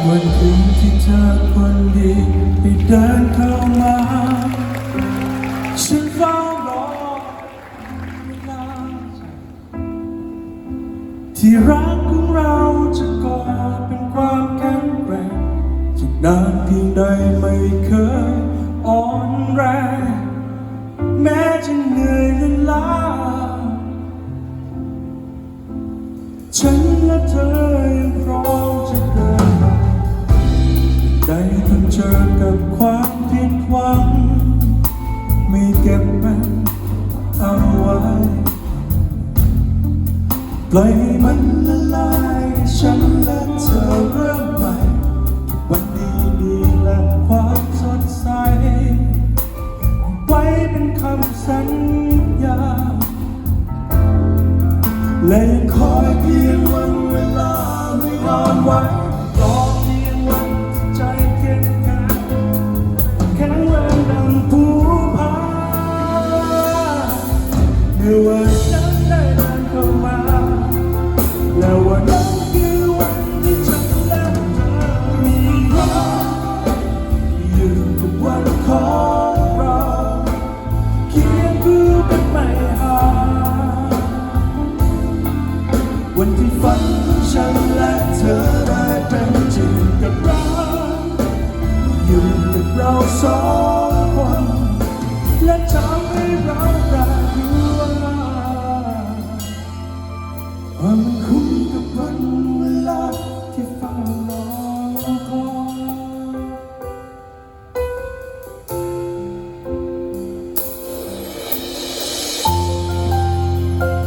ากวันคืนที่เธอคนดีได้เดินเข้ามา ฉันเฝ้ารอเวลาที่รักของเราจะก่อเป็นความแข็งแกร่งจะนานเพียงใดไม่เคยอ่อนแรง ปล่อยให้มันละลายฉันและเธอเริ่มใหม่ วันดีดีและความสดใส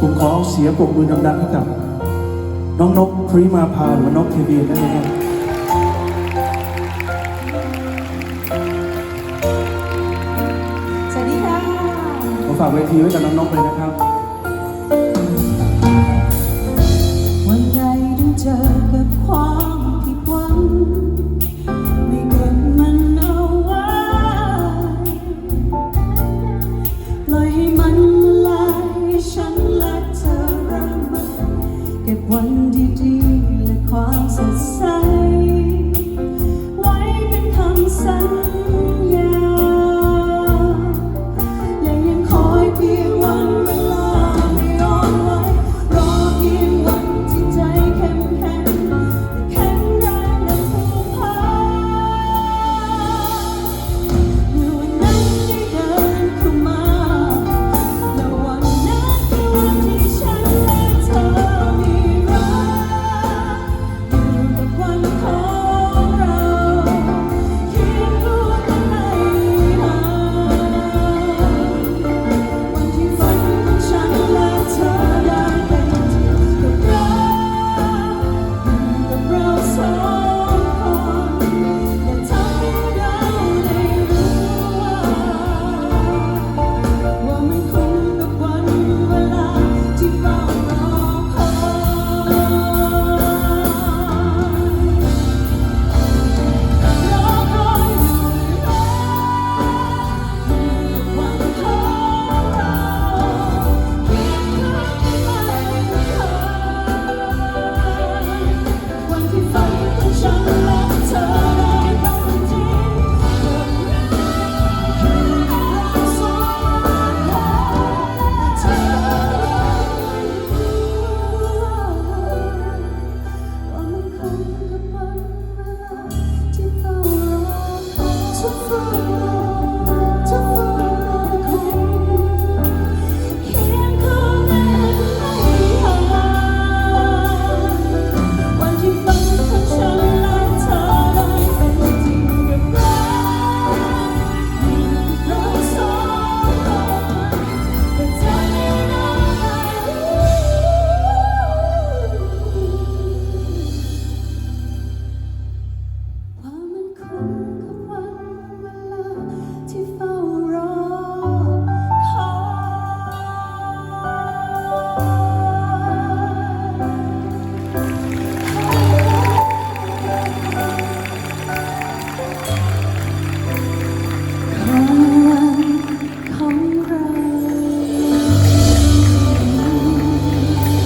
ผมขอเสียงปรบมือดังๆให้กับ น้องนกพริมาพาหรือว่านกเทวีได้ไหมครับสวัสดีค่ะผมฝากเวทีไว้กับน้องนกเลยนะครับ วันใดต้องเจอกับความ ๆแ